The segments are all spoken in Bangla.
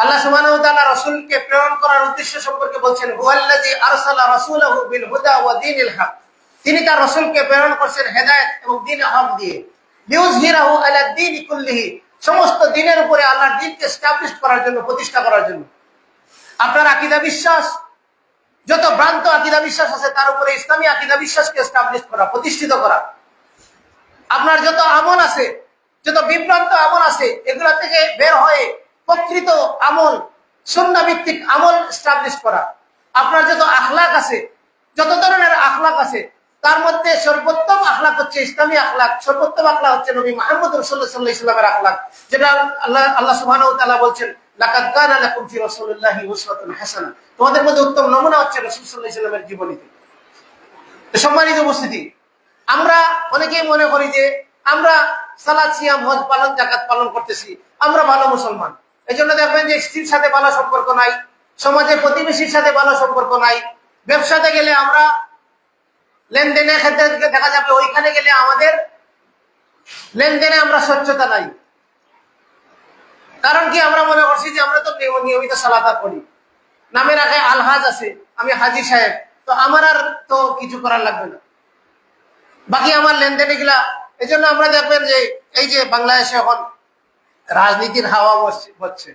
আল্লাহ সুবহানাহু ওয়া তাআলা রাসূলকে প্রেরণ করার উদ্দেশ্য সম্পর্কে বলছেন, হুয়াল্লাযী আরসালা রাসূলাহু বিল হুদা ওয়া দীনিল হক। তিনি তার রাসূলকে প্রেরণ করছেন হেদায়েত এবং দ্বীন হক দিয়ে। লিউযহিরাহু আলা দ্বীনি কুল্লিহি, সমস্ত দিনের উপরে আল্লাহর দ্বীনকে এস্টাবলিশ করার জন্য, প্রতিষ্ঠা করার জন্য। আপনার আকীদা বিশ্বাস, যত ভ্রান্ত আকীদা বিশ্বাস আছে, তার উপরে ইসলামী আকীদা বিশ্বাসকে এস্টাবলিশ করা, প্রতিষ্ঠিত করা। আপনার যত আমল আছে, যত বিভ্রান্ত আমল আছে, এগুলা থেকে বের হয়ে প্রকৃত আমল সন্না আমল স্টাবলিশ করা। আপনার যত আখলাক আছে, যত ধরনের আখলাক আছে, তার মধ্যে সর্বোত্তম আখলাক হচ্ছে ইসলামী আখলাক, সর্বোত্তম আখলাক হচ্ছে নবী মাহমুদ রসুল্লাহ সাল্লাহ ইসলামের আখলাক, যেটা আল্লাহ আল্লাহ ওয়া বলছেন তোমাদের মধ্যে উত্তম নমুনা হচ্ছে রাসূল জীবনীতে। সম্মানিত উপস্থিতি, আমরা অনেকেই মনে করি যে আমরা সালাদ, সিয়াম, হজ পালন জাকাত পালন করতেছি, আমরা ভালো মুসলমান। এই জন্য দেখবেন যে স্ত্রীর সাথে ভালো সম্পর্ক নাই, সমাজের প্রতিবেশীর সাথে ভালো সম্পর্ক নাই। ব্যবসাতে গেলে আমরা লেনদেনের ক্ষেত্রে দেখা যাবে ওইখানে গেলে আমাদের লেনদেনে আমরা স্বচ্ছতা নাই। কারণ কি আমরা মনে করছি যে আমরা তো নিয়মিত সালাতা করি। নামের আগে আলহাজ আছে, আমি হাজি সাহেব, তো আমার আর তো কিছু করার লাগবে না। বাকি আমার লেনদেনে গুলা এই জন্য আমরা দেখবেন যে এই যে বাংলাদেশে এখন রাজনীতির হাওয়া হচ্ছে।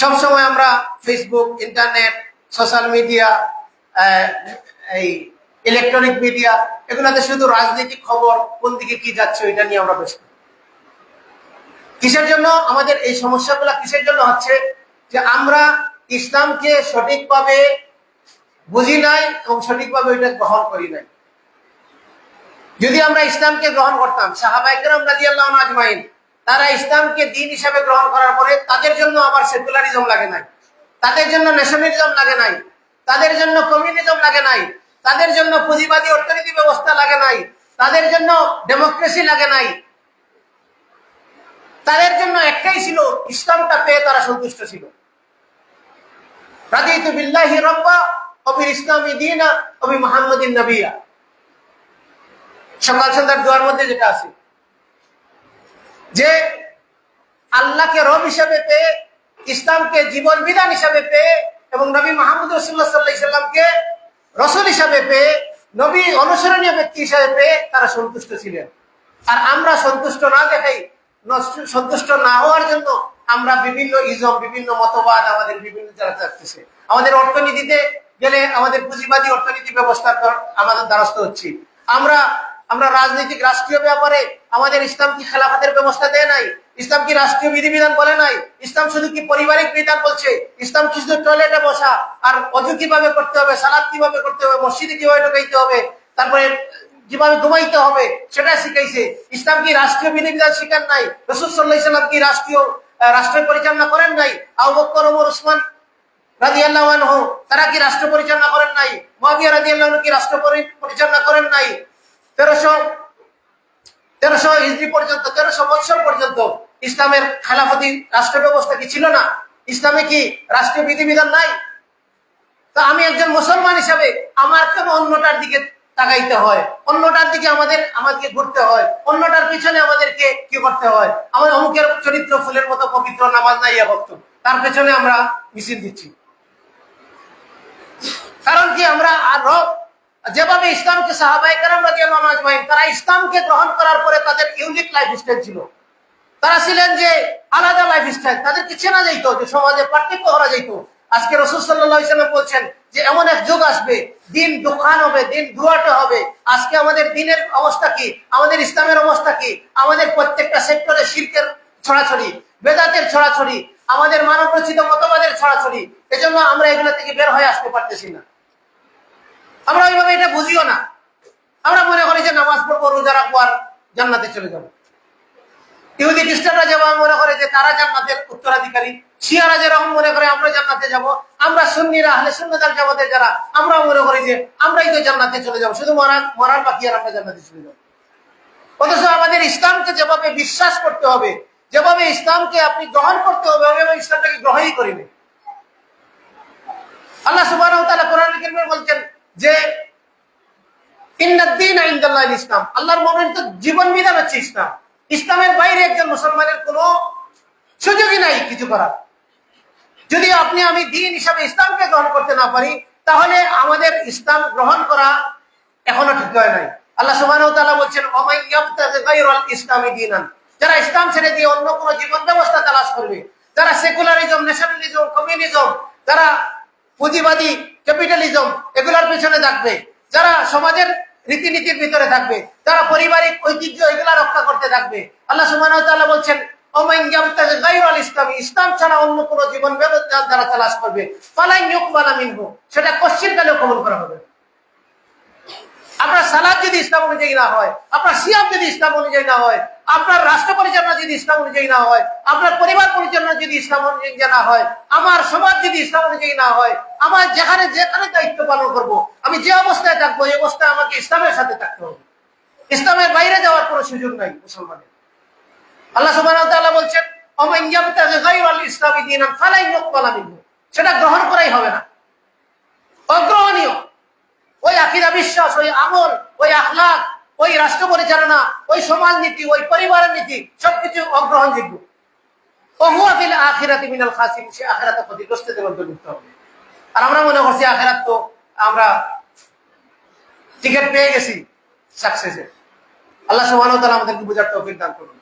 সবসময় আমরা ফেসবুক ইন্টারনেট সোশ্যাল মিডিয়া এই ইলেকট্রনিক মিডিয়া এগুলাতে শুধু রাজনৈতিক খবর, কোন দিকে কি যাচ্ছে, ওইটা নিয়ে আমরা ব্যস্ত। কিসের জন্য? আমাদের এই সমস্যাগুলো কিসের জন্য হচ্ছে? যে আমরা ইসলামকে সঠিকভাবে বুঝি নাই এবং সঠিকভাবে ওইটা গ্রহণ করি নাই। যদি আমরা ইসলামকে গ্রহণ করতাম সাহাবাইকেরাম তারা ইসলামকে দিন হিসাবে গ্রহণ করার পরে তাদের জন্য আবার সেকুলারিজম লাগে নাই। তাদের জন্য ন্যাশনালিজম লাগে নাই। তাদের জন্য কমিউনিজম লাগে নাই। তাদের জন্য পুঁজিবাদী অর্থনীতি ব্যবস্থা লাগে নাই। তাদের জন্য ডেমোক্রেসি লাগে নাই। তাদের জন্য একটাই ছিল, ইসলামটা পেয়ে তারা সন্তুষ্ট ছিল। রাদিতু বিল্লাহি রাব্বা অবির ইসলামী দিনা, অবি মুহাম্মাদিন নবিয়া। সকাল সন্ধ্যার দোয়ার মধ্যে যেটা আছে, যে আল্লাহকে রব হিসাবে পেয়ে, ইসলামকে জীবন বিধান হিসাবে পেয়ে এবং নবী মাহমুদ রসুল্লাহ সাল্লাহ সাল্লামকে রসুল হিসাবে পেয়ে, নবী অনুসরণীয় ব্যক্তি হিসাবে পেয়ে তারা সন্তুষ্ট ছিলেন। আর আমরা সন্তুষ্ট না দেখাই সন্তুষ্ট না হওয়ার জন্য আমরা বিভিন্ন ইজম, বিভিন্ন মতবাদ আমাদের বিভিন্ন জায়গা থাকতেছে আমাদের অর্থনীতিতে গেলে আমাদের পুঁজিবাদী অর্থনীতি ব্যবস্থার আমাদের দ্বারস্থ হচ্ছি। আমরা আমরা রাজনৈতিক রাষ্ট্রীয় ব্যাপারে আমাদের ইসলাম কি খেলাফাতের ব্যবস্থা দেয় নাই? ইসলাম কি রাষ্ট্রীয় বিধিবিধান বলে নাই? ইসলাম শুধু কি পারিবারিক বিধান বলছে? ইসলাম কি শুধু টয়লেটে বসা? আর অজু কীভাবে করতে হবে? সালাদ কীভাবে করতে হবে? মসজিদে কীভাবে ঢুকাইতে হবে? তারপরে কীভাবে ঘুমাইতে হবে? সেটা শিখাইছে। ইসলাম কি রাষ্ট্রীয় বিধিবিধান শিখান নাই? রসুল ইসলাম কি রাষ্ট্রীয় রাষ্ট্রের পরিচালনা করেন নাই? আবু ওমর, উসমান রাদিয়াল্লাহু আনহু, তারা কি রাষ্ট্র পরিচালনা করেন নাই? মুয়াবিয়া রাদিয়াল্লাহু আনহু কি রাষ্ট্র পরি- পরিচালনা করেন নাই? তেরোশো তেরোশো হিজড়ি পর্যন্ত, তেরোশো বৎসর পর্যন্ত ইসলামের খেলাফতি রাষ্ট্র ব্যবস্থা কি ছিল না? ইসলামে কি রাষ্ট্রীয় বিধিবিধান নাই? তা আমি একজন মুসলমান হিসাবে আমার কেন অন্যটার দিকে তাকাইতে হয়? অন্যটার দিকে আমাদের, আমাদেরকে ঘুরতে হয়। অন্যটার পিছনে আমাদেরকে কি করতে হয়? আমাদের অমুকের চরিত্র ফুলের মতো পবিত্র, নামাজ নাই ভক্ত। তার পেছনে আমরা মিছিল দিচ্ছি। কারণ কি আমরা আর রব যেভাবে ইসলামকে সাহাবাই কারাম রাদিয়াল্লাহু আনহু আজমাইন, তারা ইসলামকে গ্রহণ করার পরে তাদের ইউনিক লাইফ স্টাইল ছিল। তারা ছিলেন যে আলাদা লাইফ স্টাইল তাদেরকে চেনা যাইতো, যে সমাজে পার্থক্য করা যাইতো। আজকে রসুল বলছেন যে এমন এক যুগ আসবে, দিন দোকান হবে, দিন ধুয়াটে হবে। আজকে আমাদের দিনের অবস্থা কি? আমাদের ইসলামের অবস্থা কি? আমাদের প্রত্যেকটা সেক্টরে শিল্পের ছড়াছড়ি, বেদাতের ছড়াছড়ি, আমাদের মানব রচিত মতবাদের ছড়াছড়ি, এজন্য আমরা এগুলো থেকে বের হয়ে আসতে পারতেছি না। আমরা ওইভাবে এটা বুঝিও না। আমরা মনে করি যে নামাজ পড়ব, রোজা রাখব আর জান্নাতে চলে যাব। ইহুদি খ্রিস্টানরা যেমন মনে করে যে তারা জান্নাতের উত্তরাধিকারী, শিয়ারা যেরকম মনে করে আমরা জান্নাতে যাব, আমরা সুন্নিরা, আহলে সুন্নাতাল জামাতের যারা আমরা মনে করি যে আমরাই তো জান্নাতে চলে যাব, শুধু মরার মরার বাকি আর আমরা জান্নাতে চলে যাব। অথচ আমাদের ইসলামকে যেভাবে বিশ্বাস করতে হবে, যেভাবে ইসলামকে আপনি গ্রহণ করতে হবে, ওইভাবে ইসলামটাকে গ্রহণই করিবে। আল্লাহ কোরআন বলছেন যে ইসলাম, আল্লাহর মনের তো জীবন বিধান হচ্ছে ইসলাম। ইসলামের বাইরে একজন মুসলমানের কোনো সুযোগই নাই কিছু করার। যদি আপনি, আমি দিন হিসাবে ইসলামকে গ্রহণ করতে না পারি, তাহলে আমাদের ইসলাম গ্রহণ করা এখনও ঠিক হয় নাই। আল্লাহ ওয়া বলছেন ইসলামি যারা ইসলাম ছেড়ে দিয়ে অন্য কোন জীবন ব্যবস্থা তালাশ করবে, যারা সেকুলারিজম, ন্যাশনালিজম, কমিউনিজম, যারা পুঁজিবাদী ক্যাপিটালিজম এগুলোর পেছনে থাকবে। যারা সমাজের রীতিনীতির ভিতরে থাকবে, যারা পারিবারিক ঐতিহ্য এগুলা রক্ষা করতে থাকবে, আল্লাহ তাআলা বলছেন ইসলামি ইসলাম ছাড়া অন্য কোন জীবন করবে। সেটা করা হবে। আপনার সালাদ যদি ইসলাম অনুযায়ী না হয়, আপনার সিয়াম যদি ইসলাম অনুযায়ী না হয় আপনার রাষ্ট্র পরিচালনা যদি ইসলাম অনুযায়ী না হয়, আপনার পরিবার পরিচালনা যদি ইসলাম অনুযায়ী না হয়, আমার সমাজ যদি ইসলাম অনুযায়ী না হয়, আমার যেখানে যেখানে দায়িত্ব পালন করব, আমি যে অবস্থায় থাকব, এই অবস্থায় আমাকে ইসলামের সাথে থাকতে হবে। ইসলামের বাইরে যাওয়ার কোনো সুযোগ নাই মুসলমানের। আল্লাহ ওয়া বলছেন সেটা গ্রহণ করাই হবে না। অগ্রহণীয়। ওই আকিদা, বিশ্বাস, ওই আমল, ওই আখলাক ওই রাষ্ট্র পরিচালনা, ওই সমাজ নীতি, ওই পরিবারের নীতি, সবকিছু অগ্রহণযোগ্য। ওহুয়া ফিল আখিরাতি মিনাল খাসিম সে আখেরাত ক্ষতিগ্রস্তদের অন্তর্ভুক্ত হবে। আর আমরা মনে করছি আখেরাত তো আমরা টিকিট পেয়ে গেছি সাকসেসের আল্লাহ সুবাহ আমাদেরকে বোঝার তৌফিক দান করুন।